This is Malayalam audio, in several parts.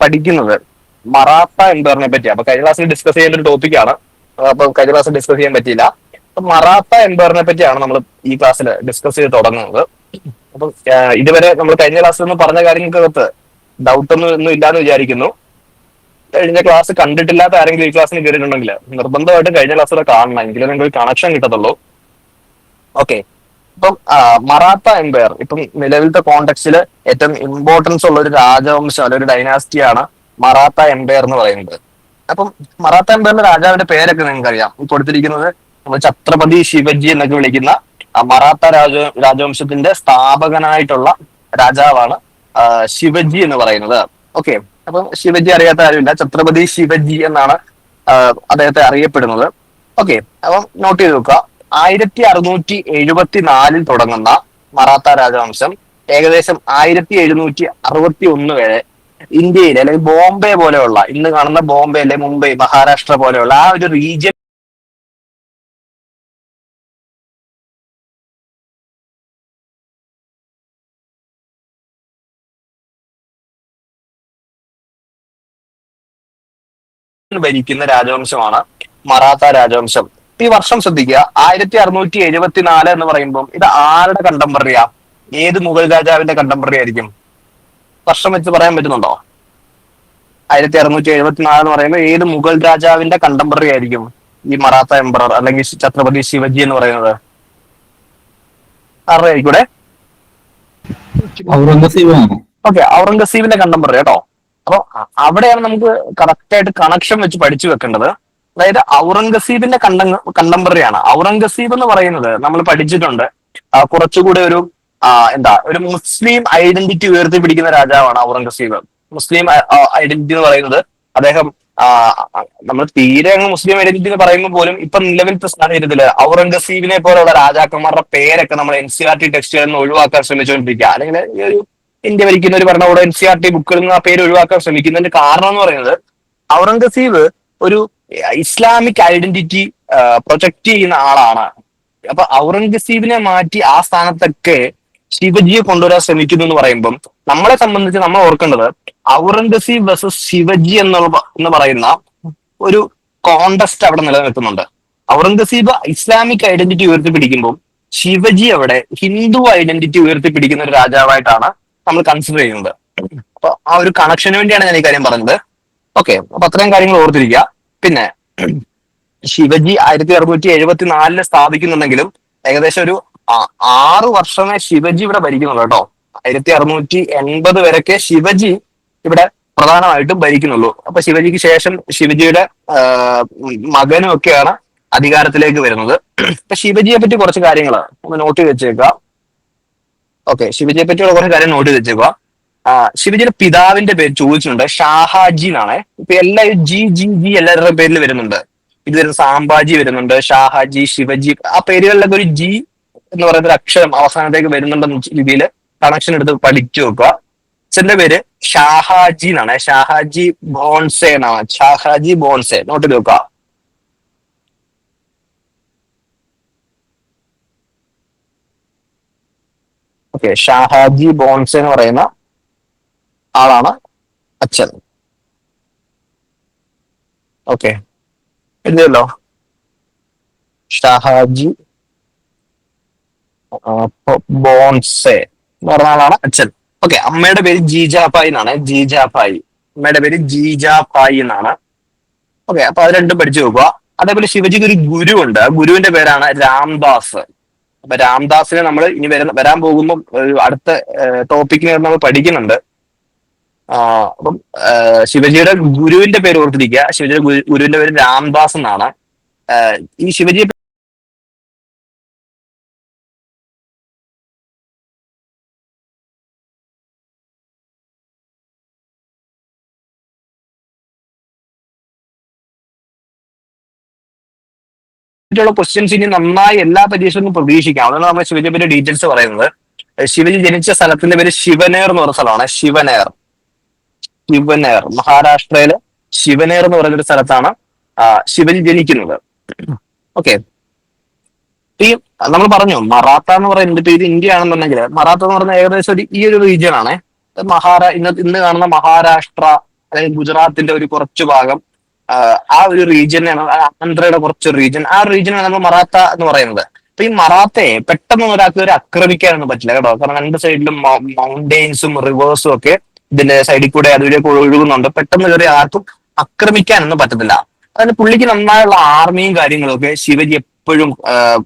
പഠിക്കുന്നത് മറാത്ത എംപയറിനെ പറ്റി? അപ്പൊ കഴിഞ്ഞ ക്ലാസ്സിൽ ഡിസ്കസ് ചെയ്യേണ്ട ഒരു ടോപ്പിക്കാണ് അപ്പൊ കഴിഞ്ഞ ക്ലാസ്സിൽ ഡിസ്കസ് ചെയ്യാൻ പറ്റിയില്ല. മറാത്ത എംപയറിനെ പറ്റിയാണ് നമ്മൾ ഈ ക്ലാസ്സിൽ ഡിസ്കസ് ചെയ്ത് തുടങ്ങുന്നത്. അപ്പൊ ഇതുവരെ നമ്മൾ കഴിഞ്ഞ ക്ലാസ്സിൽ നിന്ന് പറഞ്ഞ കാര്യങ്ങൾക്കകത്ത് ഡൗട്ട് ഒന്നും ഒന്നും ഇല്ലാന്ന് വിചാരിക്കുന്നു. കഴിഞ്ഞ ക്ലാസ് കണ്ടിട്ടില്ലാത്ത ആരെങ്കിലും ഈ ക്ലാസ്സിന് കയറിയിട്ടുണ്ടെങ്കിൽ നിർബന്ധമായിട്ടും കഴിഞ്ഞ ക്ലാസ്സിലെ കാണണം. എങ്കിലും നിങ്ങൾക്ക് കണക്ഷൻ കിട്ടത്തുള്ളൂ. ഓക്കെ ഇപ്പം മറാത്ത എംപയർ ഇപ്പം നിലവിലത്തെ കോണ്ടെക്സ്റ്റിൽ ഏറ്റവും ഇമ്പോർട്ടൻസ് ഉള്ള ഒരു രാജവംശം അല്ലെങ്കിൽ ഒരു ഡൈനാസ്റ്റിയാണ് മറാത്ത എംപയർ എന്ന് പറയുന്നത്. അപ്പം മറാത്ത എംപയറിന്റെ രാജാവിന്റെ പേരൊക്കെ നിങ്ങൾക്ക് അറിയാം കൊടുത്തിരിക്കുന്നത് നമ്മൾ ഛത്രപതി ശിവജി എന്നൊക്കെ വിളിക്കുന്ന മറാത്ത രാജ രാജവംശത്തിന്റെ സ്ഥാപകനായിട്ടുള്ള രാജാവാണ് ശിവജി എന്ന് പറയുന്നത്. ഓക്കെ അപ്പം ശിവജി അറിയാത്ത കാര്യമില്ല. ഛത്രപതി ശിവജി എന്നാണ് അദ്ദേഹത്തെ അറിയപ്പെടുന്നത്. ഓക്കെ അപ്പം നോട്ട് ചെയ്ത് നോക്കുക ആയിരത്തി അറുന്നൂറ്റി എഴുപത്തി നാലിൽ തുടങ്ങുന്ന മറാത്ത രാജവംശം ഏകദേശം ആയിരത്തി എഴുന്നൂറ്റി അറുപത്തി ഒന്ന് വരെ ഇന്ത്യയിൽ അല്ലെങ്കിൽ ബോംബെ പോലെയുള്ള ഇന്ന് കാണുന്ന ബോംബെ അല്ലെ മുംബൈ മഹാരാഷ്ട്ര പോലെയുള്ള ആ ഒരു റീജിയൻ ഭരിക്കുന്ന രാജവംശമാണ് മറാത്ത രാജവംശം. ഈ വർഷം ശ്രദ്ധിക്കുക. ആയിരത്തി അറുന്നൂറ്റി എഴുപത്തിനാല് എന്ന് പറയുമ്പോൾ ഇത് ആരുടെ കണ്ടംപറിയാ ഏത് മുഗൾ രാജാവിന്റെ കണ്ടംപററി ആയിരിക്കും? വർഷം വെച്ച് പറയാൻ പറ്റുന്നുണ്ടോ? ആയിരത്തി അറുന്നൂറ്റി എഴുപത്തിനാല് എന്ന് പറയുമ്പോൾ ഏത് മുഗൾ രാജാവിന്റെ കണ്ടംപററി ആയിരിക്കും? ഈ മറാത്ത എംപറർ അല്ലെങ്കിൽ ഛത്രപതി ശിവജി എന്ന് പറയുന്നത്. ആരുടെ ഔറംഗസീബാണോ ഓക്കെ ഔറംഗസീബിന്റെ കണ്ടംപററി കേട്ടോ. അപ്പൊ അവിടെയാണ് നമുക്ക് കറക്റ്റ് ആയിട്ട് കണക്ഷൻ വെച്ച് പഠിച്ചു വെക്കേണ്ടത്. അതായത് ഔറംഗസീബിന്റെ കണ്ടം കണ്ടംപററി ആണ് ഔറംഗസീബ് എന്ന് പറയുന്നത് നമ്മൾ പഠിച്ചിട്ടുണ്ട്. കുറച്ചുകൂടെ ഒരു എന്താ ഒരു മുസ്ലിം ഐഡന്റിറ്റി ഉയർത്തി പിടിക്കുന്ന രാജാവാണ് ഔറംഗസീബ്. മുസ്ലിം ഐഡന്റിറ്റി എന്ന് പറയുന്നത് അദ്ദേഹം നമ്മൾ തീരെ അങ്ങ് മുസ്ലിം ഐഡന്റിറ്റി എന്ന് പറയുമ്പോൾ പോലും ഇപ്പൊ നിലവിലത്തെ സാഹചര്യത്തിൽ ഔറംഗസീബിനെ പോലുള്ള രാജാക്കന്മാരുടെ പേരൊക്കെ നമ്മൾ എൻ സി ആർ ടി ടെക്സ്റ്റുകളിൽ നിന്ന് ഒഴിവാക്കാൻ ശ്രമിച്ചുകൊണ്ടിരിക്കുക. അല്ലെങ്കിൽ ഒരു ഇന്ത്യ ഭരിക്കുന്ന ഒരു ഭരണകൂടം എൻ സി ആർ ടി ബുക്കുകളിൽ നിന്ന് ആ പേര് ഒഴിവാക്കാൻ ശ്രമിക്കുന്നതിന്റെ കാരണം എന്ന് പറയുന്നത് ഔറംഗസീബ് ഒരു ഇസ്ലാമിക് ഐഡന്റിറ്റി പ്രൊജക്ട് ചെയ്യുന്ന ആളാണ്. അപ്പൊ ഔറംഗസീബിനെ മാറ്റി ആ സ്ഥാനത്തൊക്കെ ശിവജിയെ കൊണ്ടുവരാൻ ശ്രമിക്കുന്നു എന്ന് പറയുമ്പം നമ്മളെ സംബന്ധിച്ച് നമ്മൾ ഓർക്കേണ്ടത് ഔറംഗസീബ് വേഴ്സസ് ശിവജി എന്നുള്ള എന്ന് പറയുന്ന ഒരു കോണ്ടസ്റ്റ് അവിടെ നിലനിൽക്കുന്നുണ്ട് ഔറംഗസീബ് ഇസ്ലാമിക് ഐഡന്റിറ്റി ഉയർത്തിപ്പിടിക്കുമ്പോൾ ശിവജി അവിടെ ഹിന്ദു ഐഡന്റിറ്റി ഉയർത്തിപ്പിടിക്കുന്ന ഒരു രാജാവായിട്ടാണ് നമ്മൾ കൺസിഡർ ചെയ്യുന്നത്. അപ്പൊ ആ ഒരു കണക്ഷന് വേണ്ടിയാണ് ഞാൻ ഈ കാര്യം പറഞ്ഞത്. ഓക്കെ അപ്പൊ അത്രയും കാര്യങ്ങൾ ഓർത്തിരിക്കുക. പിന്നെ ശിവജി ആയിരത്തി അറുന്നൂറ്റി എഴുപത്തി നാലിൽ സ്ഥാപിക്കുന്നുണ്ടെങ്കിലും ഏകദേശം ഒരു ആറു വർഷമേ ശിവജി ഇവിടെ ഭരിക്കുന്നുള്ളൂ കേട്ടോ. ആയിരത്തി അറുന്നൂറ്റി എൺപത് വരെയൊക്കെ ശിവജി ഇവിടെ പ്രധാനമായിട്ടും ഭരിക്കുന്നുള്ളൂ. അപ്പൊ ശിവജിക്ക് ശേഷം ശിവജിയുടെ മകനും ഒക്കെയാണ് അധികാരത്തിലേക്ക് വരുന്നത്. അപ്പൊ ശിവജിയെ പറ്റി കുറച്ച് കാര്യങ്ങൾ ഒന്ന് നോട്ട് ചെയ്ത് വെച്ചേക്കാം ഓക്കെ ശിവജിയെ പറ്റിയുള്ള കുറച്ച് കാര്യം നോട്ട് ചെയ്ത് വെച്ചേക്കുക. ആ, ശിവജിയുടെ പിതാവിന്റെ പേര് ചോദിച്ചിട്ടുണ്ട്. ഷാഹാജി എന്നാണ്. ഇപ്പൊ എല്ലാ ജി ജി ജി എല്ലാവരുടെ പേരിൽ വരുന്നുണ്ട്. ഇത് വരുന്ന സാംബാജി വരുന്നുണ്ട് ഷാഹാജി ശിവജി ആ പേരുകളിലൊക്കെ ഒരു ജി എന്ന് പറയുന്ന ഒരു അക്ഷരം അവസാനത്തേക്ക് വരുന്നുണ്ടെന്ന രീതിയിൽ കണക്ഷൻ എടുത്ത് പഠിച്ചു നോക്കുക അച്ഛന്റെ പേര് ഷാഹാജി എന്നാണ്. ഷാഹാജി ബോൺസെ എന്നാണ്. ഷാഹാജി ബോൺസെ. നോട്ട് വെക്കുക. ഓക്കെ ഷാഹാജി ബോൺസെ എന്ന് പറയുന്ന ആളാണ് അച്ഛൻ. ഓക്കെ. എഴുതിയല്ലോ. ഷാഹാജി. ബോൺസെ എന്ന് പറഞ്ഞ ആളാണ് അച്ഛൻ. ഓക്കെ അമ്മയുടെ പേര് ജീജാപായി എന്നാണ്. ജീജാപായി. അമ്മയുടെ പേര് ജീജാപായി എന്നാണ്. ഓക്കെ അപ്പൊ അത് രണ്ടും പഠിച്ചു നോക്കുക. അതേപോലെ ശിവജിക്ക് ഒരു ഗുരു ഉണ്ട്. ആ ഗുരുവിന്റെ പേരാണ് രാംദാസ്. അപ്പൊ രാംദാസിനെ നമ്മൾ ഇനി വരാൻ പോകുമ്പോൾ അടുത്ത ടോപ്പിക്കിനെ നമ്മൾ പഠിക്കുന്നുണ്ട്. അപ്പം ശിവജിയുടെ ഗുരുവിന്റെ പേര് ഓർത്തിരിക്കുക. ശിവജിയുടെ ഗുരുവിന്റെ പേര് രാംദാസ് എന്നാണ്. ഈ പറ്റിയുള്ള ക്വസ്റ്റ്യൻസ് ഇനി നന്നായി എല്ലാ പരീക്ഷകളും പ്രതീക്ഷിക്കാം. അതാണ് നമ്മൾ ശിവജിയെ പറ്റി ഡീറ്റെയിൽസ് പറയുന്നത്. ശിവജി ജനിച്ച സ്ഥലത്തിന്റെ പേര് ശിവനേർ എന്ന് പറഞ്ഞ സ്ഥലമാണ്. ശിവനേർ. ശിവനേർ മഹാരാഷ്ട്രയിൽ ശിവനേർ എന്ന് പറയുന്ന ഒരു സ്ഥലത്താണ് ശിവൻ ജനിക്കുന്നത്. ഓക്കെ ഈ നമ്മൾ പറഞ്ഞു മറാത്ത എന്ന് പറയുന്നത് ഇപ്പൊ ഇത് ഇന്ത്യ ആണെന്നുണ്ടെങ്കിൽ മറാത്ത എന്ന് പറയുന്നത് ഏകദേശം ഒരു ഈ ഒരു റീജിയൻ ആണ്. മഹാരാ ഇന്ന് ഇന്ന് കാണുന്ന മഹാരാഷ്ട്ര അല്ലെങ്കിൽ ഗുജറാത്തിന്റെ ഒരു കുറച്ച് ഭാഗം ആ ഒരു റീജിയനാണ് ആന്ധ്രയുടെ കുറച്ച് റീജിയൻ ആ റീജിയനാണ് നമ്മൾ മറാത്ത എന്ന് പറയുന്നത്. അപ്പൊ ഈ മറാത്തയെ പെട്ടെന്ന് ഒരാൾക്ക് ഒരു ആക്രമിക്കാനൊന്നും പറ്റില്ല കേട്ടോ. കാരണം രണ്ട് സൈഡിലും മൗണ്ടെയിൻസും റിവേഴ്സും ഒക്കെ ഇതിന്റെ സൈഡിൽ കൂടെ അതിലേക്ക് ഒഴുകുന്നുണ്ട്. പെട്ടെന്ന് കയറി ആർക്കും ആക്രമിക്കാനൊന്നും പറ്റത്തില്ല. അതിന് പുള്ളിക്ക് നന്നായുള്ള ആർമിയും കാര്യങ്ങളും ഒക്കെ ശിവജി എപ്പോഴും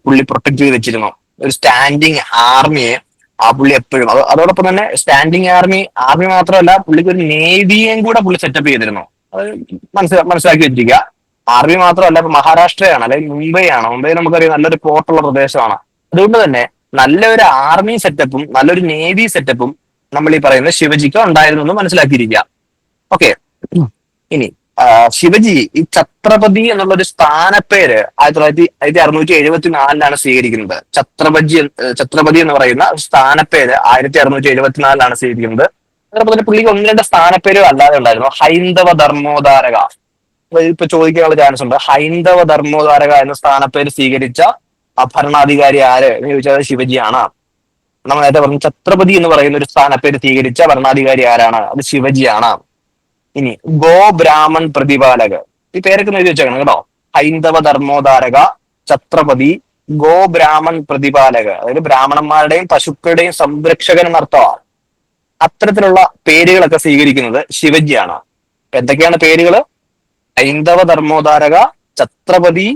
പുള്ളി പ്രൊട്ടക്ട് ചെയ്ത് വെച്ചിരുന്നു. ഒരു സ്റ്റാൻഡിങ് ആർമിയെ ആ പുള്ളി എപ്പോഴും. അത് അതോടൊപ്പം തന്നെ സ്റ്റാൻഡിങ് ആർമി ആർമി മാത്രമല്ല പുള്ളിക്ക് ഒരു നേവിയെയും കൂടെ പുള്ളി സെറ്റപ്പ് ചെയ്തിരുന്നു. അത് മനസ്സിലാ മനസ്സിലാക്കി വെച്ചിരിക്കുക. ആർമി മാത്രമല്ല ഇപ്പൊ മഹാരാഷ്ട്രയാണ് അല്ലെങ്കിൽ മുംബൈ ആണ് മുംബൈ നമുക്കറിയാം നല്ലൊരു പോർട്ടുള്ള പ്രദേശമാണ്. അതുകൊണ്ട് തന്നെ നല്ലൊരു ആർമി സെറ്റപ്പും നല്ലൊരു നേവി സെറ്റപ്പും നമ്മൾ ഈ പറയുന്ന ശിവജിക്ക് ഉണ്ടായിരുന്നു എന്ന് മനസ്സിലാക്കിയിരിക്കുക. ഓക്കെ ഇനി ശിവജി ഈ ഛത്രപതി എന്നുള്ള ഒരു സ്ഥാനപ്പേര് ആയിരത്തി തൊള്ളായിരത്തി ആയിരത്തി അറുന്നൂറ്റി എഴുപത്തി നാലിലാണ് സ്വീകരിക്കുന്നത്. ഛത്രപതി ഛത്രപതി എന്ന് പറയുന്ന സ്ഥാനപ്പേര് ആയിരത്തി അറുന്നൂറ്റി എഴുപത്തിനാലിലാണ് സ്വീകരിക്കുന്നത്. ഛത്രപതി പുള്ളിക്ക് ഒന്ന് രണ്ട് സ്ഥാനപ്പേരും അല്ലാതെ ഉണ്ടായിരുന്നു. ഹൈന്ദവ ധർമ്മോദാരക. ഇപ്പൊ ചോദിക്കാനുള്ള ചാൻസ് ഉണ്ട്. ഹൈന്ദവ ധർമ്മോദാരക എന്ന സ്ഥാനപ്പേര് സ്വീകരിച്ച ഭരണാധികാരി ആര് എന്ന് ചോദിച്ചാൽ ശിവജിയാണ്. നമ്മൾ നേരത്തെ പറഞ്ഞു ഛത്രപതി എന്ന് പറയുന്ന ഒരു സ്ഥാനപ്പേര് സ്വീകരിച്ച ഭരണാധികാരി ആരാണ്? അത് ശിവജിയാണ്. ഇനി ഗോ ബ്രാഹ്മൺ പ്രതിപാലക ഈ പേരൊക്കെ എഴുതി വെച്ചേക്കണം കേട്ടോ. ഹൈന്ദവ ധർമ്മോദാരക ഛത്രപതി ഗോ ബ്രാഹ്മൺ പ്രതിപാലക അതായത് ബ്രാഹ്മണന്മാരുടെയും പശുക്കളുടെയും സംരക്ഷകൻ എന്നർത്ഥമാണ് അത്തരത്തിലുള്ള പേരുകളൊക്കെ സ്വീകരിക്കുന്നത് ശിവജിയാണ്. എന്തൊക്കെയാണ് പേരുകൾ ഹൈന്ദവ ധർമ്മോദാരക ഛത്രപതി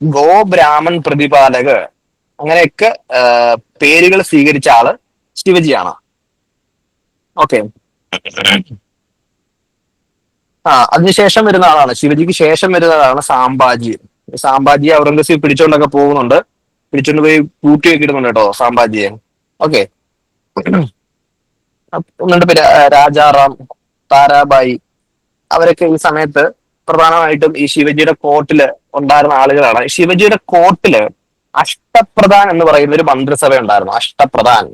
ഗോ ബ്രാഹ്മൺ പ്രതിപാലക അങ്ങനെയൊക്കെ പേരുകൾ സ്വീകരിച്ച ആൾ ശിവജിയാണ്. ഓക്കെ. ആ അതിനുശേഷം വരുന്ന ആളാണ്. ശിവജിക്ക് ശേഷം വരുന്ന ആളാണ് സാമ്പാജി സാമ്പാജി ഔറംഗസീബ് പിടിച്ചോണ്ടൊക്കെ പോകുന്നുണ്ട്. പിടിച്ചോണ്ട് പോയി കൂട്ടി വെക്കിടുന്നുണ്ട് കേട്ടോ സാമ്പാജിയെ ഓക്കെ. ഒന്നുണ്ട് ആ, രാജാറാം താരാബായി. അവരൊക്കെ ഈ സമയത്ത് പ്രധാനമായിട്ടും ഈ ശിവജിയുടെ കോർട്ടിൽ ഉണ്ടായിരുന്ന ആളുകളാണ്. ശിവജിയുടെ കോർട്ടിൽ അഷ്ടപ്രധാൻ എന്ന് പറയുന്ന ഒരു മന്ത്രിസഭ ഉണ്ടായിരുന്നു അഷ്ടപ്രധാൻ.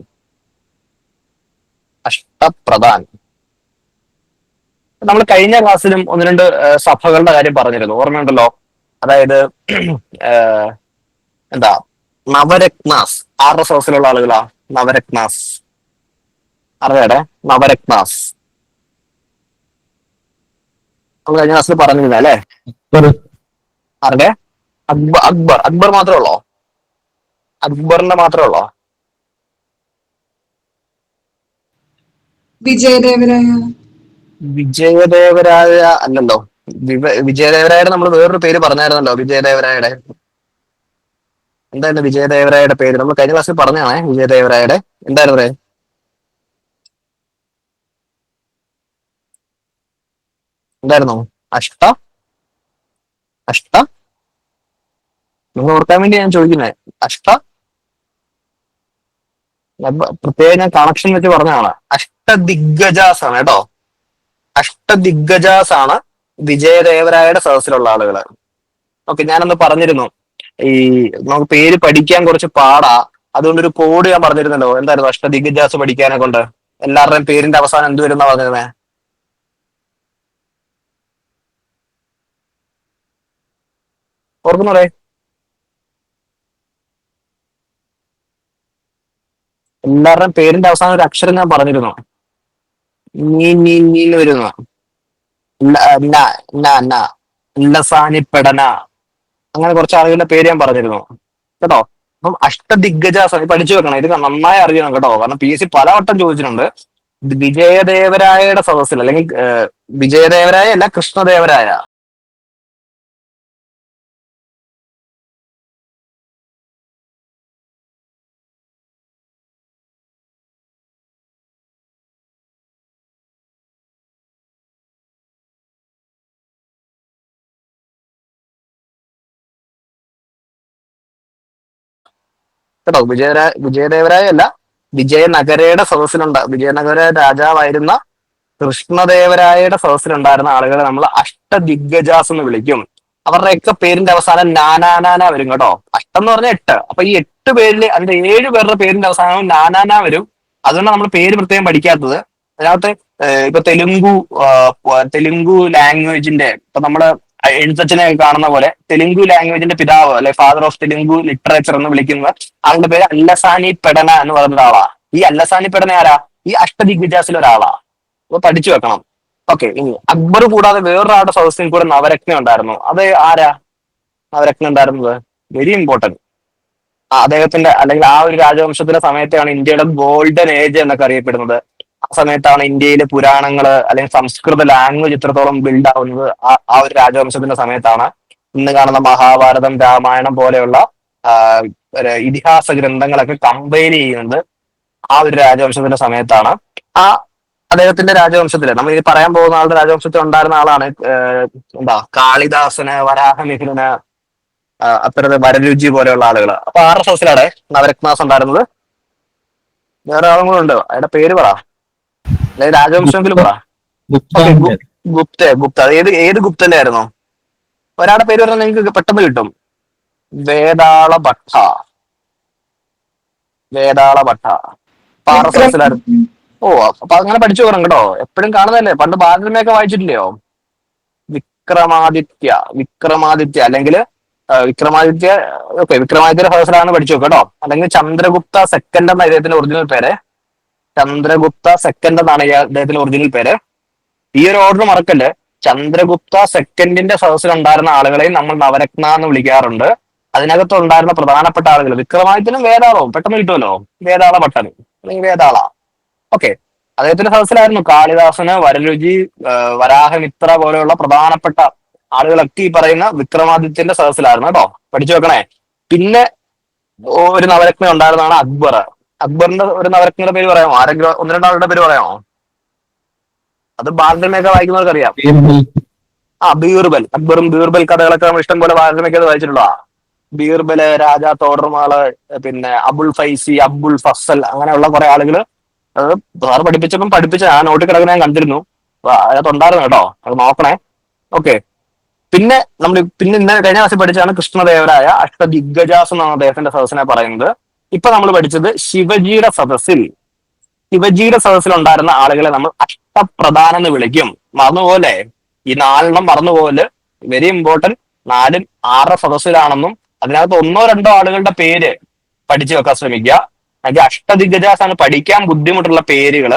അഷ്ടപ്രധാൻ. നമ്മൾ കഴിഞ്ഞ ക്ലാസ്സിലും ഒന്ന് രണ്ട് സഭകളുടെ കാര്യം പറഞ്ഞിരുന്നു. ഓർമ്മയുണ്ടല്ലോ? അതായത് എന്താ? നവരത്നാസ്. ആർ എസ് എസിലുള്ള ആളുകളാ? നവരത്നാസ്. അറിയാടെ നവരത്നാസ്. നമ്മൾ കഴിഞ്ഞ ക്ലാസ്സിൽ പറഞ്ഞിരുന്നല്ലേ ആരുടെ? അക്ബർ അക്ബർ. അക്ബർ മാത്രമേ ഉള്ളോ? അക്ബറിന്റെ മാത്രമേ ഉള്ളോ? വിജയദേവരായ. വിജയദേവരായ അല്ലല്ലോ. വിജയദേവരായുടെ നമ്മൾ വേറൊരു പേര് പറഞ്ഞായിരുന്നല്ലോ വിജയദേവരായുടെ എന്തായിരുന്നു വിജയദേവരായുടെ പേര്? നമ്മൾ കഴിഞ്ഞ ക്ലാസ്സിൽ പറഞ്ഞാണേ വിജയദേവരായുടെ എന്തായിരുന്നു പറയാ എന്തായിരുന്നു? അഷ്ട? അഷ്ട? നിങ്ങൾ ഓർക്കാൻ വേണ്ടി ഞാൻ ചോദിക്കുന്നത് അഷ്ട? പ്രത്യേകം ഞാൻ കണക്ഷൻ വെച്ച് പറഞ്ഞതാണ്. അഷ്ടദിഗ്ഗജാസ് ആണ് കേട്ടോ. അഷ്ടദിഗ്ഗജാസ് ആണ് വിജയദേവരായയുടെ സദസ്സിലുള്ള ആളുകൾ ഓക്കെ ഞാനൊന്ന് പറഞ്ഞിരുന്നു. ഈ നമുക്ക് പേര് പഠിക്കാൻ കുറച്ച് പാടാ. അതുകൊണ്ട് ഒരു കോഡ് ഞാൻ പറഞ്ഞിരുന്നല്ലോ. എന്തായിരുന്നു അഷ്ടദിഗ്ഗജാസ് പഠിക്കാനെ കൊണ്ട്? എല്ലാവരുടെയും പേരിന്റെ അവസാനം എന്ത് വരുന്ന പറഞ്ഞിരുന്നേ? ഓർക്കുന്നൂടെ? എല്ലാവരുടെയും പേരിന്റെ അവസാനം ഒരു അക്ഷരം ഞാൻ പറഞ്ഞിരുന്നു. നീ നീ വരുന്നു. ന ന ന ന. ലസാനിപ്പെടന അങ്ങനെ കുറച്ച് ആളുകളുടെ പേര് ഞാൻ പറഞ്ഞിരുന്നു. കേട്ടോ? അപ്പം അഷ്ടദിഗ്ഗജ പഠിച്ചു വെക്കണം. ഇത് നന്നായി അറിയണം കേട്ടോ. കാരണം പി എസ് സി പലവട്ടം ചോദിച്ചിട്ടുണ്ട്. വിജയദേവരായയുടെ സദസ്സിൽ അല്ലെങ്കിൽ വിജയദേവരായ അല്ല കൃഷ്ണദേവരായ. കേട്ടോ വിജയരായ വിജയദേവരായ അല്ല വിജയനഗരയുടെ സദസ്സിലുണ്ട. വിജയനഗര രാജാവായിരുന്ന കൃഷ്ണദേവരായയുടെ സദസ്സിലുണ്ടായിരുന്ന ആളുകളെ നമ്മൾ അഷ്ടദിഗ്ഗജാസ് എന്ന് വിളിക്കും. അവരുടെയൊക്കെ പേരിന്റെ അവസാനം നാനാനാന വരും കേട്ടോ. അഷ്ടം എന്ന് പറഞ്ഞാൽ എട്ട്. അപ്പൊ ഈ എട്ട് പേരിൽ അതിന്റെ ഏഴ് പേരുടെ പേരിന്റെ അവസാനം നാനാന വരും. അതുകൊണ്ട് നമ്മൾ പേര് പ്രത്യേകം പഠിക്കാത്തത്. അതിനകത്ത് ഇപ്പൊ തെലുങ്കു തെലുങ്കു ലാംഗ്വേജിന്റെ ഇപ്പൊ നമ്മൾ എഴുത്തച്ഛനെ കാണുന്ന പോലെ തെലുങ്കു ലാംഗ്വേജിന്റെ പിതാവ് അല്ലെ ഫാദർ ഓഫ് തെലുങ്കു ലിറ്ററേച്ചർ എന്ന് വിളിക്കുന്നത് ആളുടെ പേര് അല്ലസാനി പെടന എന്ന് പറയുന്ന ഒരാളാ. ഈ അല്ലസാനി പെടന ആരാ? ഈ അഷ്ടദിഗ്ഗജാസിൽ ഒരാളാ. അപ്പൊ പഠിച്ചു വെക്കണം. ഓക്കെ ഇനി അക്ബർ കൂടാതെ വേറൊരാളുടെ സദസ്സിൽ കൂടെ നവരത്ന ഉണ്ടായിരുന്നു. അത് ആരാ? നവരത്ന ഉണ്ടായിരുന്നത് വെരി ഇമ്പോർട്ടന്റ് അദ്ദേഹത്തിന്റെ അല്ലെങ്കിൽ ആ ഒരു രാജവംശത്തിന്റെ സമയത്താണ് ഇന്ത്യയുടെ ഗോൾഡൻ ഏജ് എന്നൊക്കെ അറിയപ്പെടുന്നത്. ആ സമയത്താണ് ഇന്ത്യയിലെ പുരാണങ്ങൾ അല്ലെങ്കിൽ സംസ്കൃത ലാംഗ്വേജ് ഇത്രത്തോളം ബിൽഡ് ആവുന്നത് ആ ഒരു രാജവംശത്തിന്റെ സമയത്താണ്. ഇന്ന് കാണുന്ന മഹാഭാരതം രാമായണം പോലെയുള്ള ഇതിഹാസ ഗ്രന്ഥങ്ങളൊക്കെ കമ്പയർ ചെയ്യുന്നത് ആ ഒരു രാജവംശത്തിന്റെ സമയത്താണ്. ആ അദ്ദേഹത്തിന്റെ രാജവംശത്തിൽ നമ്മൾ ഇനി പറയാൻ പോകുന്ന ആളുടെ രാജവംശത്തിൽ ഉണ്ടായിരുന്ന ആളാണ് എന്താ കാളിദാസന് വരാഹമിഹിരന് അത്തരത്തിൽ വരരുചി പോലെയുള്ള ആളുകൾ അപ്പൊ ആർ എസ് എസിലാണ് നവരത്നാസ് ഉണ്ടായിരുന്നത്? വേറെ ആളും കൂടെ ഉണ്ട്. അയാളുടെ പേര് പറ. രാജവംശമെങ്കിലും പറ ഗുപ്ത ഗുപ്ത ഏത് ഏത് ഗുപ്തന്റെ ആയിരുന്നു ഒരാളുടെ പേര് പറഞ്ഞാൽ നിങ്ങൾക്ക് പെട്ടെന്ന് കിട്ടും. വേതാള ഭട്ട വേതാള ഭട്ട ഓ അപ്പൊ അങ്ങനെ പഠിച്ചു പോകണം കേട്ടോ. എപ്പോഴും കാണുന്നതല്ലേ. പണ്ട് ബാലരമയൊക്കെ വായിച്ചിട്ടില്ലയോ? വിക്രമാദിത്യ. വിക്രമാദിത്യ. അല്ലെങ്കിൽ വിക്രമാദിത്യ ഓക്കെ വിക്രമാദിത്യ സഹസ്രാണ് പഠിച്ചു കേട്ടോ. അല്ലെങ്കിൽ ചന്ദ്രഗുപ്ത സെക്കൻഡ് എന്ന ഇദ്ദേഹത്തിന്റെ ഒറിജിനൽ പേര്. ചന്ദ്രഗുപ്ത സെക്കൻഡ് എന്നാണ് അദ്ദേഹത്തിന്റെ ഒറിജിനൽ പേര്. ഈ ഒരു ഓർഡർ മറക്കല്ല്? ചന്ദ്രഗുപ്ത സെക്കൻഡിന്റെ സദസ്സിൽ ഉണ്ടായിരുന്ന ആളുകളെയും നമ്മൾ നവരത്ന എന്ന് വിളിക്കാറുണ്ട്. അതിനകത്ത് ഉണ്ടായിരുന്ന പ്രധാനപ്പെട്ട ആളുകൾ വിക്രമാദിത്യനും വേതാളവും പെട്ടെന്ന് കിട്ടുമല്ലോ? വേതാള ഭട്ടൻ അല്ലെങ്കിൽ വേതാള ഓക്കെ അദ്ദേഹത്തിന്റെ സദസ്സിലായിരുന്നു കാളിദാസന് വരരുചി വരാഹമിത്ര പോലെയുള്ള പ്രധാനപ്പെട്ട ആളുകളൊക്കെ ഈ പറയുന്ന വിക്രമാദിത്യന്റെ സദസ്സിലായിരുന്നു കേട്ടോ. പഠിച്ചു വെക്കണേ. പിന്നെ ഒരു നവരത്ന ഉണ്ടായിരുന്നതാണ് അക്ബർ. അക്ബറിന്റെ ഒരു നവരത്നയുടെ പേര് പറയാമോ? ആരെങ്കിലും ഒന്ന് രണ്ടാളുടെ പേര് പറയാമോ? അത് ബാലരമയൊക്കെ വായിക്കുന്നവർക്ക് അറിയാം ആ ബീർബൽ. അക്ബറും ബീർബൽ കഥകളൊക്കെ നമ്മൾ ഇഷ്ടം പോലെ അത് വായിച്ചിട്ടുള്ളതാ. ബീർബൽ രാജ തോടർമാൾ പിന്നെ അബുൽ ഫൈസി അബുൾ ഫസൽ അങ്ങനെയുള്ള കുറെ ആളുകൾ അത് സാറ് പഠിപ്പിച്ചപ്പം പഠിപ്പിച്ച ആ നോട്ടിൽ കിടക്കുന്ന ഞാൻ കണ്ടിരുന്നു. അതിനകത്ത് ഉണ്ടായിരുന്നു കേട്ടോ. അത് നോക്കണേ. ഓക്കെ. പിന്നെ നമ്മൾ പിന്നെ ഇന്നലെ കഴിഞ്ഞ ക്ലാസ്സിൽ പഠിച്ചാണ് കൃഷ്ണദേവരായ അഷ്ടദിഗ്ഗജാസ് എന്നാണ് അദ്ദേഹത്തിന്റെ സദസ്സിനെ പറയുന്നത്. ഇപ്പൊ നമ്മൾ പഠിച്ചത് ശിവജിയുടെ സദസ്സിൽ. ശിവജിയുടെ സദസ്സിൽ ഉണ്ടായിരുന്ന ആളുകളെ നമ്മൾ അഷ്ടപ്രധാനം എന്ന് വിളിക്കും. മറന്നുപോലെ ഈ നാലെണ്ണം മറന്നുപോലെ വെരി ഇമ്പോർട്ടന്റ് നാലും ആറ് സദസ്സിലാണെന്നും അതിനകത്ത് ഒന്നോ രണ്ടോ ആളുകളുടെ പേര് പഠിച്ചു വെക്കാൻ ശ്രമിക്കുക. അല്ലെങ്കിൽ അഷ്ടദിഗ്ഗജാസാണ് പഠിക്കാൻ ബുദ്ധിമുട്ടുള്ള പേരുകൾ.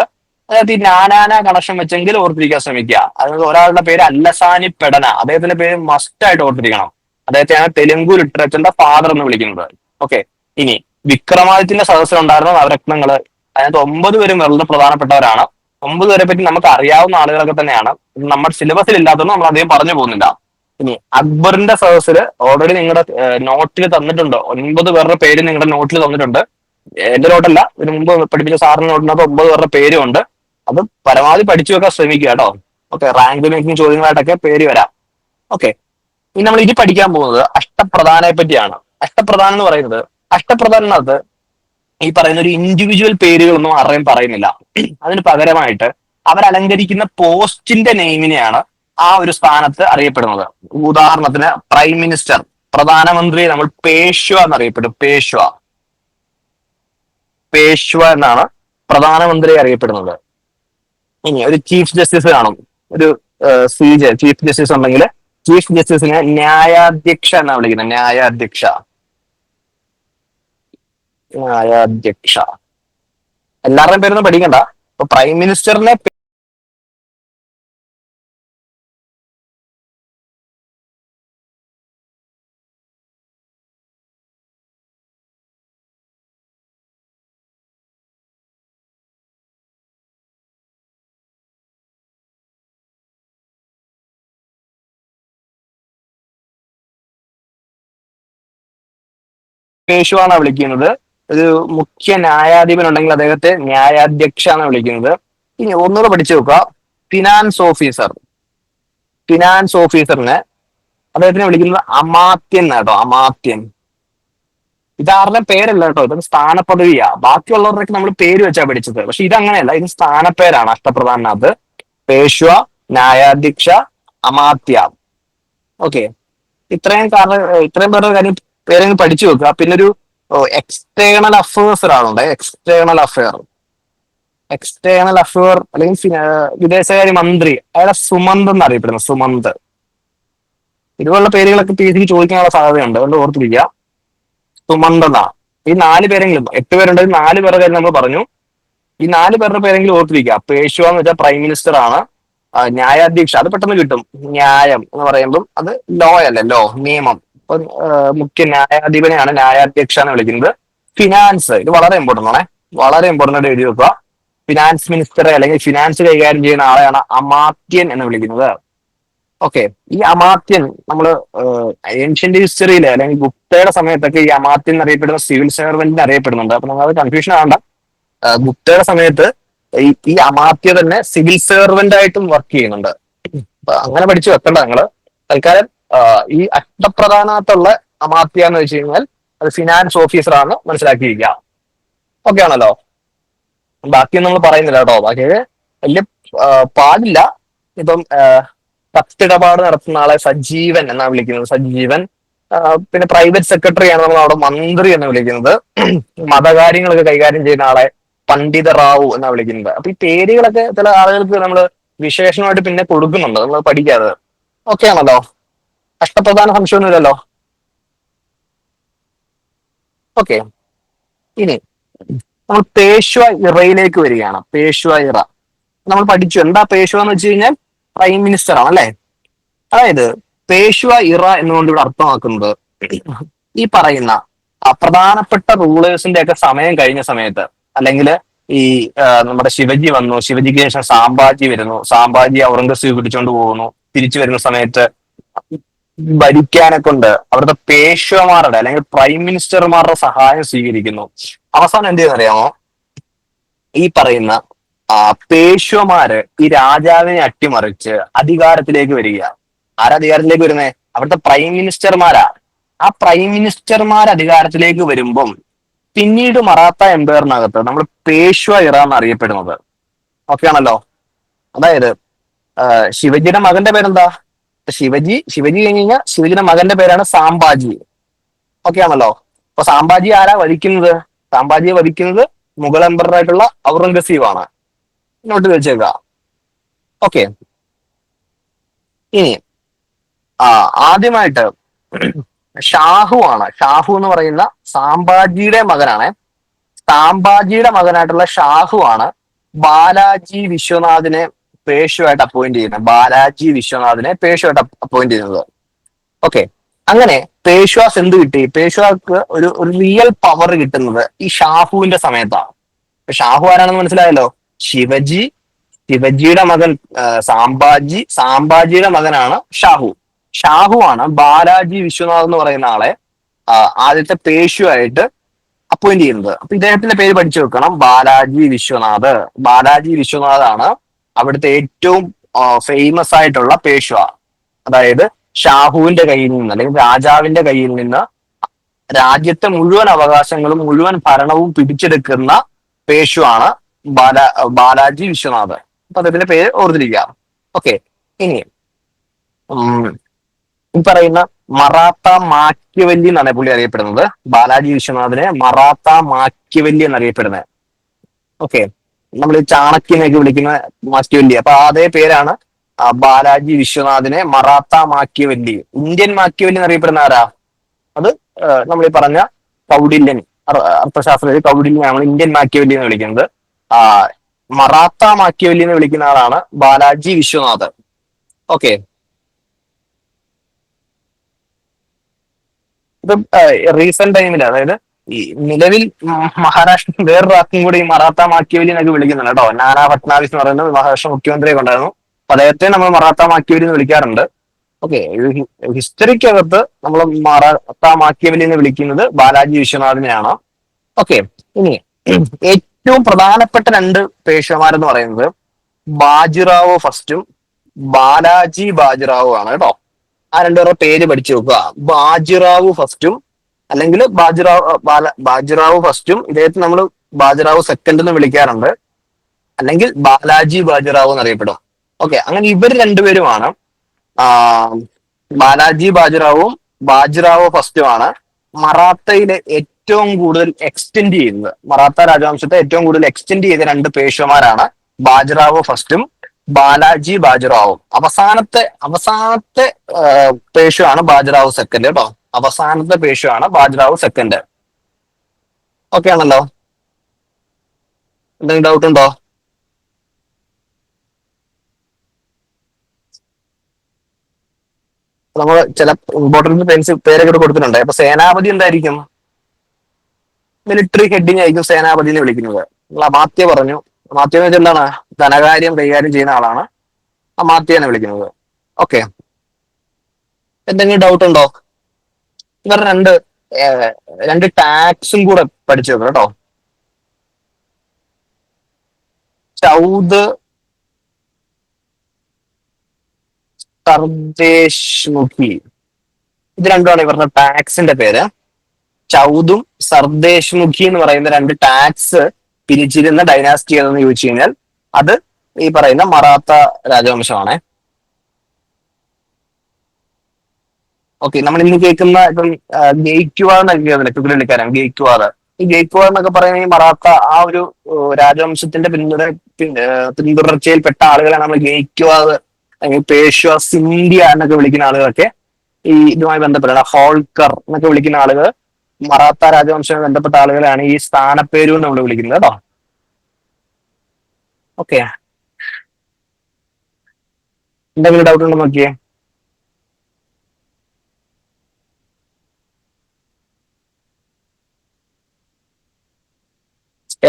അതായത് ഈ നാനാന കണക്ഷൻ വെച്ചെങ്കിൽ ഓർത്തിരിക്കാൻ ശ്രമിക്കുക. അതായത് ഒരാളുടെ പേര് അല്ലസാനി പെടന. അദ്ദേഹത്തിന്റെ പേര് മസ്റ്റ് ആയിട്ട് ഓർത്തിരിക്കണം. അദ്ദേഹത്തെയാണ് തെലുങ്കു ലിറ്ററേച്ചറിന്റെ ഫാദർ എന്ന് വിളിക്കുന്നത്. ഓക്കെ ഇനി വിക്രമാദിത്യന്റെ സദസ്സിലുണ്ടായിരുന്ന നവരത്നങ്ങൾ അതിനകത്ത് ഒമ്പത് പേരും വളരെ പ്രധാനപ്പെട്ടവരാണ്. ഒമ്പത് പേരെ പറ്റി നമുക്ക് അറിയാവുന്ന ആളുകളൊക്കെ തന്നെയാണ്. നമ്മുടെ സിലബസിൽ ഇല്ലാത്തതുകൊണ്ട് നമ്മൾ അധികം പറഞ്ഞു പോകുന്നില്ല. ഇനി അക്ബറിന്റെ സദസ്സിൽ ഓൾറെഡി നിങ്ങളുടെ നോട്ടിൽ തന്നിട്ടുണ്ട്. ഒൻപത് പേരുടെ പേര് നിങ്ങളുടെ നോട്ടിൽ തന്നിട്ടുണ്ട്. എന്റെ നോട്ടല്ല ഇതിന് മുമ്പ് പഠിപ്പിച്ച സാറിന്റെ നോട്ടിനകത്ത് ഒമ്പത് പേരുടെ പേരും ഉണ്ട്. അത് പരമാവധി പഠിച്ചു വെക്കാൻ ശ്രമിക്കുക കേട്ടോ. ഓക്കെ റാങ്ക് മേക്കിംഗ് ചോദ്യങ്ങളായിട്ടൊക്കെ പേര് വരാം. ഓക്കെ ഇനി നമ്മൾ ഇനി പഠിക്കാൻ പോകുന്നത് അഷ്ടപ്രധാനെ പറ്റിയാണ്. അഷ്ടപ്രധാനം എന്ന് പറയുന്നത് അഷ്ടപ്രധാനത്തിനകത്ത് ഈ പറയുന്ന ഒരു ഇൻഡിവിജ്വൽ പേരുകളൊന്നും ആരെയും പറയുന്നില്ല. അതിന് പകരമായിട്ട് അവർ അലങ്കരിക്കുന്ന പോസ്റ്റിന്റെ നെയിമിനെയാണ് ആ ഒരു സ്ഥാനത്ത് അറിയപ്പെടുന്നത്. ഉദാഹരണത്തിന് പ്രൈം മിനിസ്റ്റർ പ്രധാനമന്ത്രി നമ്മൾ പേഷ്വ എന്നറിയപ്പെടും. പേഷ്വ പേഷ്വ എന്നാണ് പ്രധാനമന്ത്രി അറിയപ്പെടുന്നത്. ഇനി ഒരു ചീഫ് ജസ്റ്റിസ് കാണും. ഒരു സി ജെ ചീഫ് ജസ്റ്റിസ് ഉണ്ടെങ്കിൽ ചീഫ് ജസ്റ്റിസിനെ ന്യായാധ്യക്ഷ എന്നാണ് വിളിക്കുന്നത്. ന്യായാധ്യക്ഷ. ന്യായാധ്യക്ഷ എല്ലാവരുടെയും പേരൊന്നും പഠിക്കണ്ട. ഇപ്പൊ പ്രൈം മിനിസ്റ്ററിനെ പേശുവാണ് വിളിക്കുന്നത്. ഒരു മുഖ്യ ന്യായാധിപൻ ഉണ്ടെങ്കിൽ അദ്ദേഹത്തെ ന്യായാധ്യക്ഷ എന്ന് വിളിക്കുന്നത്. ഇനി ഒന്നുകൂടെ പഠിച്ചു നോക്കുക. ഫിനാൻസ് ഓഫീസർ ഫിനാൻസ് ഓഫീസറിനെ അദ്ദേഹത്തിനെ വിളിക്കുന്നത് അമാത്യൻ കേട്ടോ അമാത്യൻ. ഇതാരുടെ പേരല്ല കേട്ടോ ഇതൊരു സ്ഥാനപദവിയാ. ബാക്കിയുള്ളവരുടെയൊക്കെ നമ്മൾ പേര് വെച്ചാ പഠിച്ചത്. പക്ഷെ ഇതങ്ങനെയല്ല ഇത് സ്ഥാനപ്പേരാണ് അഷ്ടപ്രധാനത്ത് പേശ്വ ന്യായാധ്യക്ഷ അമാത്യ. ഓക്കെ ഇത്രയും കാരണം ഇത്രയും പേരുടെ കാര്യം പേരെങ്കിലും പഠിച്ചു വെക്കുക പിന്നെ ഒരു എക്സ്റ്റേണൽ അഫേഴ്സ് ഒരാളുണ്ട്. എക്സ്റ്റേണൽ അഫയർ എക്സ്റ്റേണൽ അഫയർ അല്ലെങ്കിൽ വിദേശകാര്യ മന്ത്രി. അയാളെ സുമന്ത് എന്നറിയപ്പെടുന്നു. സുമന്ത്. ഇതുപോലുള്ള പേരുകളൊക്കെ പി സിക്ക് ചോദിക്കാനുള്ള സാധ്യതയുണ്ട്. അതുകൊണ്ട് ഓർത്തിരിക്കുക. സുമന്ത് എന്നാണ് ഈ നാല് പേരെങ്കിലും എട്ട് പേരുണ്ടെങ്കിൽ നാല് പേരുടെ കാര്യം നമ്മൾ പറഞ്ഞു. ഈ നാല് പേരുടെ പേരെങ്കിലും ഓർത്തിരിക്കുക. പേഷ്വ എന്ന് വെച്ചാൽ പ്രൈം മിനിസ്റ്റർ ആണ്. ന്യായാധ്യക്ഷ. അത് പെട്ടെന്ന് കിട്ടും. ന്യായം എന്ന് പറയുമ്പോൾ അത് ലോ അല്ലേ? ലോ നിയമം. മുഖ്യ ന്യായാധിപനെയാണ് ന്യായാധ്യക്ഷ എന്ന് വിളിക്കുന്നത്. ഫിനാൻസ് ഇത് വളരെ ഇമ്പോർട്ടന്റ് ആണ്. വളരെ ഇമ്പോർട്ടന്റ് ആയിട്ട് എഴുതി വെക്കുക. ഫിനാൻസ് മിനിസ്റ്ററെ അല്ലെങ്കിൽ ഫിനാൻസ് കൈകാര്യം ചെയ്യുന്ന ആളെയാണ് അമാത്യൻ എന്ന് വിളിക്കുന്നത്. ഓക്കെ ഈ അമാത്യൻ നമ്മൾ ഏൻഷ്യന്റ് ഹിസ്റ്ററിയിൽ അല്ലെങ്കിൽ ഗുപ്തയുടെ സമയത്തൊക്കെ ഈ അമാത്യൻ എന്നറിയപ്പെടുന്ന സിവിൽ സർവന്റിന് അറിയപ്പെടുന്നുണ്ട്. അപ്പൊ നമ്മൾ അത് കൺഫ്യൂഷൻ ആവണ്ട ഗുപ്തയുടെ സമയത്ത് ഈ അമാത്യ തന്നെ സിവിൽ സർവന്റ് ആയിട്ടും വർക്ക് ചെയ്യുന്നുണ്ട്. അങ്ങനെ പഠിച്ചു വെക്കണ്ട നിങ്ങൾ. തൽക്കാലം ഈ അഷ്ടപ്രധാനത്തുള്ള അമാത്യ എന്ന് വെച്ച് കഴിഞ്ഞാൽ അത് ഫിനാൻസ് ഓഫീസറാണ് മനസ്സിലാക്കിയിരിക്കുക ഓക്കെ ആണല്ലോ? ബാക്കി നമ്മൾ പറയുന്നില്ല കേട്ടോ. ബാക്കി വലിയ പാടില്ല. ഇപ്പം കത്തിടപാട് നടത്തുന്ന ആളെ സജീവൻ എന്നാണ് വിളിക്കുന്നത്. സജീവൻ പിന്നെ പ്രൈവറ്റ് സെക്രട്ടറി ആണ് നമ്മൾ അവിടെ മന്ത്രി എന്ന് വിളിക്കുന്നത്. മതകാര്യങ്ങളൊക്കെ കൈകാര്യം ചെയ്യുന്ന ആളെ പണ്ഡിത റാവു എന്നാണ് വിളിക്കുന്നത്. അപ്പൊ ഈ പേരുകളൊക്കെ ചില ആളുകൾക്ക് നമ്മൾ വിശേഷമായിട്ട് പിന്നെ കൊടുക്കുന്നുണ്ട്. നമ്മൾ പഠിക്കാതെ. ഓക്കെ ആണല്ലോ? അഷ്ടപ്രധാന സംശയമൊന്നുമില്ലല്ലോ ഓക്കെ ഇനി നമ്മൾ പേശ്വ ഇറയിലേക്ക് വരികയാണ്. പേശ്വ ഇറ. നമ്മൾ പഠിച്ചു. എന്താ പേശ്വ എന്ന് വെച്ച് കഴിഞ്ഞാൽ പ്രൈം മിനിസ്റ്റർ ആണ് അല്ലെ? അതായത് പേശ്വ ഇറ എന്നുകൊണ്ട് ഇവിടെ അർത്ഥമാക്കുന്നത് ഈ പറയുന്ന പ്രധാനപ്പെട്ട റൂളേഴ്സിന്റെ ഒക്കെ സമയം കഴിഞ്ഞ സമയത്ത് അല്ലെങ്കിൽ ഈ നമ്മുടെ ശിവജി വന്നു. ശിവജിക്ക് ശേഷം സാമ്പാജി വരുന്നു. സാമ്പാജി ഔറംഗസീബ് പിടിച്ചോണ്ട് പോകുന്നു. തിരിച്ചു വരുന്ന സമയത്ത് ഭരിക്കാനെ ഉണ്ട്. അവരുടെ പേശ്വമാരുടെ അല്ലെങ്കിൽ പ്രൈം മിനിസ്റ്റർമാരുടെ സഹായം സ്വീകരിക്കുന്നു. അവസാനം എന്ത് ചെയ്യുന്നറിയാമോ? ഈ പറയുന്ന ആ പേശ്വമാര് ഈ രാജാവിനെ അട്ടിമറിച്ച് അധികാരത്തിലേക്ക് വരിക. ആരാ അധികാരത്തിലേക്ക് വരുന്നേ? അവിടുത്തെ പ്രൈം മിനിസ്റ്റർമാരാ ആ പ്രൈം മിനിസ്റ്റർമാർ അധികാരത്തിലേക്ക് വരുമ്പം പിന്നീട് മറാത്ത എംപയറിനകത്ത് നമ്മൾ പേശ്വ ഇറ എന്നറിയപ്പെടുന്നത്. ഓക്കെ ആണല്ലോ അതായത് ശിവജിയുടെ മകന്റെ പേരെന്താ? ശിവജി ശിവജി കഴിഞ്ഞ് കഴിഞ്ഞാൽ ശിവജിയുടെ മകന്റെ പേരാണ് സാംബാജി. ഓക്കെ ആണല്ലോ. അപ്പൊ സാംബാജി ആരാ വധിക്കുന്നത്? സാംബാജിയെ വധിക്കുന്നത് മുഗൾ എംബറായിട്ടുള്ള ഔറംഗസീബ് ആണ് നോട്ട് വെച്ചേക്ക ഓക്കെ ഇനി ആ ആദ്യമായിട്ട് ഷാഹു ആണ്. ഷാഹു എന്ന് പറയുന്ന സാംബാജിയുടെ മകനാണ്. സാംബാജിയുടെ മകനായിട്ടുള്ള ഷാഹു ആണ് ബാലാജി വിശ്വനാഥിനെ പേഷുവായിട്ട് അപ്പോയിന്റ് ചെയ്യുന്നത് ബാലാജി വിശ്വനാഥിനെ പേഷുവായിട്ട് അപ്പോയിന്റ് ചെയ്യുന്നത്. ഓക്കെ അങ്ങനെ പേഷ്വാസ് എന്ത് കിട്ടി? പേഷ്വാക്ക് ഒരു ഒരു റിയൽ പവർ കിട്ടുന്നത് ഈ ഷാഹുവിന്റെ സമയത്താണ്. ഷാഹു ആരാണെന്ന് മനസ്സിലായല്ലോ? ശിവജി ശിവജിയുടെ മകൻ സാംബാജി സാംബാജിയുടെ മകനാണ് ഷാഹു. ഷാഹു ആണ് ബാലാജി വിശ്വനാഥ് എന്ന് പറയുന്ന ആളെ ആദ്യത്തെ ആദ്യത്തെ പേശുവായിട്ട് അപ്പോയിന്റ് ചെയ്യുന്നത്. അപ്പൊ ഇദ്ദേഹത്തിന്റെ പേര് പഠിച്ചു വെക്കണം. ബാലാജി വിശ്വനാഥ്. ബാലാജി വിശ്വനാഥ് ആണ് അവിടുത്തെ ഏറ്റവും ഫേമസ് ആയിട്ടുള്ള പേഷ്വ അതായത് ഷാഹുവിന്റെ കയ്യിൽ നിന്ന് അല്ലെങ്കിൽ രാജാവിന്റെ കയ്യിൽ നിന്ന് രാജ്യത്തെ മുഴുവൻ അവകാശങ്ങളും മുഴുവൻ ഭരണവും പിടിച്ചെടുക്കുന്ന പേശുവാണ് ബാല ബാലാജി വിശ്വനാഥ് അപ്പൊ അദ്ദേഹത്തിന്റെ പേര് ഓർത്തിരിക്കുക. ഓക്കെ ഇനി ഈ പറയുന്ന മറാത്ത മാക്യവല്ലി എന്നാണ് പുള്ളി അറിയപ്പെടുന്നത്. ബാലാജി വിശ്വനാഥിനെ മറാത്ത മാക്യവല്ലി എന്നറിയപ്പെടുന്നത്. ഓക്കെ നമ്മൾ ഈ ചാണക്യനെയൊക്കെ വിളിക്കുന്ന മാക്യവല്ലി അപ്പൊ അതേ പേരാണ് ബാലാജി വിശ്വനാഥിനെ മറാത്ത മാക്യവല്ലി ഇന്ത്യൻ മാക്യവല്ലി എന്നറിയപ്പെടുന്ന ആരാ? അത് നമ്മൾ ഈ പറഞ്ഞ കൗഡില്യൻ അർ- അർത്ഥശാസ്ത്രത്തിൽ കൗഡില്യൻ നമ്മൾ ഇന്ത്യൻ മാക്യവല്ലി എന്ന് വിളിക്കുന്നത്. ആ മറാത്ത മാക്യവല്ലി എന്ന് വിളിക്കുന്ന ആളാണ് ബാലാജി വിശ്വനാഥ്. ഓക്കെ. ഇത് റീസെന്റ് ടൈമിൽ അതായത് ഈ നിലവിൽ മഹാരാഷ്ട്ര വേറൊരു ആർക്കും കൂടി മറാത്ത മാക്കിയവലി എന്നൊക്കെ വിളിക്കുന്നുണ്ട് കേട്ടോ. നാനാ ഫട്നാവിസ് എന്ന് പറയുന്നത് മഹാരാഷ്ട്ര മുഖ്യമന്ത്രിയെ കൊണ്ടായിരുന്നു. അപ്പൊ അദ്ദേഹത്തെ നമ്മൾ മറാത്ത മാക്കിയവലി എന്ന് വിളിക്കാറുണ്ട്. ഓക്കെ ഹിസ്റ്ററിക്കകത്ത് നമ്മൾ മറാത്ത മാക്കിയവലി എന്ന് വിളിക്കുന്നത് ബാലാജി വിശ്വനാഥിനെയാണ്. ഓക്കെ ഇനി ഏറ്റവും പ്രധാനപ്പെട്ട രണ്ട് പേഷ്യമാരെന്ന് പറയുന്നത് ബാജിറാവു ഫസ്റ്റും ബാലാജി ബാജിറാവു ആണ് കേട്ടോ. ആ രണ്ടുപേരുടെ പേര് പഠിച്ചു വെക്കുക ബാജിറാവു ഫസ്റ്റും അല്ലെങ്കിൽ ബാജിറാവ് ബാല ബാജിറാവ് ഫസ്റ്റും ഇദ്ദേഹത്തെ നമ്മൾ ബാജിറാവ് സെക്കൻഡ് എന്ന് വിളിക്കാറുണ്ട്. അല്ലെങ്കിൽ ബാലാജി ബാജിറാവ് എന്നറിയപ്പെടും. ഓക്കെ അങ്ങനെ ഇവർ രണ്ടുപേരുമാണ്. ബാലാജി ബാജിറാവും ബാജിറാവ് ഫസ്റ്റുമാണ്. മറാത്തയിലെ ഏറ്റവും കൂടുതൽ എക്സ്റ്റെൻഡ് ചെയ്യുന്നത് മറാത്ത രാജവംശത്തെ ഏറ്റവും കൂടുതൽ എക്സ്റ്റെൻഡ് ചെയ്ത രണ്ട് പേഷ്യമാരാണ് ബാജിറാവ് ഫസ്റ്റും ബാലാജി ബാജിറാവും. അവസാനത്തെ അവസാനത്തെ പേഷ്യമാണ് ബാജിറാവ് സെക്കൻഡ് കേട്ടോ അവസാനത്തെ പേശുവാണ് ബാജിറാവു സെക്കൻഡ് ഓക്കെ ആണല്ലോ. എന്തെങ്കിലും ഡൗട്ട് ഉണ്ടോ? നമ്മൾ ചില ഇമ്പോർട്ടന്റ് പെൻസ് പേരൊക്കെ കൊടുത്തിട്ടുണ്ട്. അപ്പൊ സേനാപതി എന്തായിരിക്കും? മിലിറ്ററി ഹെഡിങ് ആയിരിക്കും സേനാപതി എന്ന് വിളിക്കുന്നത്. നിങ്ങൾ അമാത്യ പറഞ്ഞു. അമാത്യ എന്ന് എന്താണ്? ധനകാര്യം കൈകാര്യം ചെയ്യുന്ന ആളാണ്. അമാത്യ എന്ന് വിളിക്കുന്നത്. ഓക്കെ എന്തെങ്കിലും ഡൗട്ട് ഉണ്ടോ? ഇവർ രണ്ട് രണ്ട് ടാക്സും കൂടെ പഠിച്ചു വെക്കണം കേട്ടോ. ഇത് രണ്ടുമാണ് ഇവരുടെ ടാക്സിന്റെ പേര്. ചൗദും സർദേശ് മുഖി എന്ന് പറയുന്ന രണ്ട് ടാക്സ് പിരിച്ചിരുന്ന ഡൈനാസ്റ്റി ഏതെന്ന് ചോദിച്ചു കഴിഞ്ഞാൽ അത് ഈ പറയുന്ന മറാത്ത രാജവംശമാണ്. ഓക്കെ നമ്മൾ ഇന്ന് കേൾക്കുന്ന ഇപ്പം ഗെയ്ക്വാർ എന്നൊക്കെ കേൾക്കുന്നില്ല കുതിരളിക്കാരൻ ഗെയ്ക്വാർ ഈ ഗെയ്ക്വാർ എന്നൊക്കെ പറയുന്ന ഈ മറാത്ത ആ ഒരു രാജവംശത്തിന്റെ പിന്തുട പിന്തുടർച്ചയിൽപ്പെട്ട ആളുകളാണ് നമ്മൾ ഗെയ്ക്വാർ അല്ലെങ്കിൽ പേഷ്വ സിന്ധ്യ എന്നൊക്കെ വിളിക്കുന്ന ആളുകളൊക്കെ ഈ ഇതുമായി ബന്ധപ്പെട്ട ഹോൾക്കർ എന്നൊക്കെ വിളിക്കുന്ന ആളുകൾ മറാത്ത രാജവംശവുമായി ബന്ധപ്പെട്ട ആളുകളാണ് ഈ സ്ഥാനപ്പേരു നമ്മൾ വിളിക്കുന്നത് കേട്ടോ. ഓക്കെ എന്തെങ്കിലും ഡൗട്ട് ഉണ്ടോ നോക്കിയേ?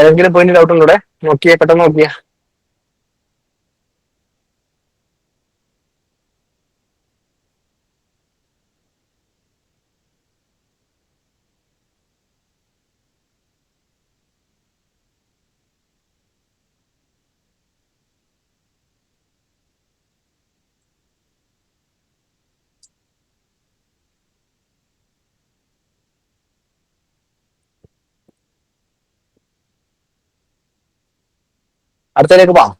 ഏതെങ്കിലും പോയിന്റ് ഡൗട്ട് ഇവിടെ നോക്കിയേ പെട്ടെന്ന് നോക്കിയേ. അടുത്തതിലേക്ക് പോവാം.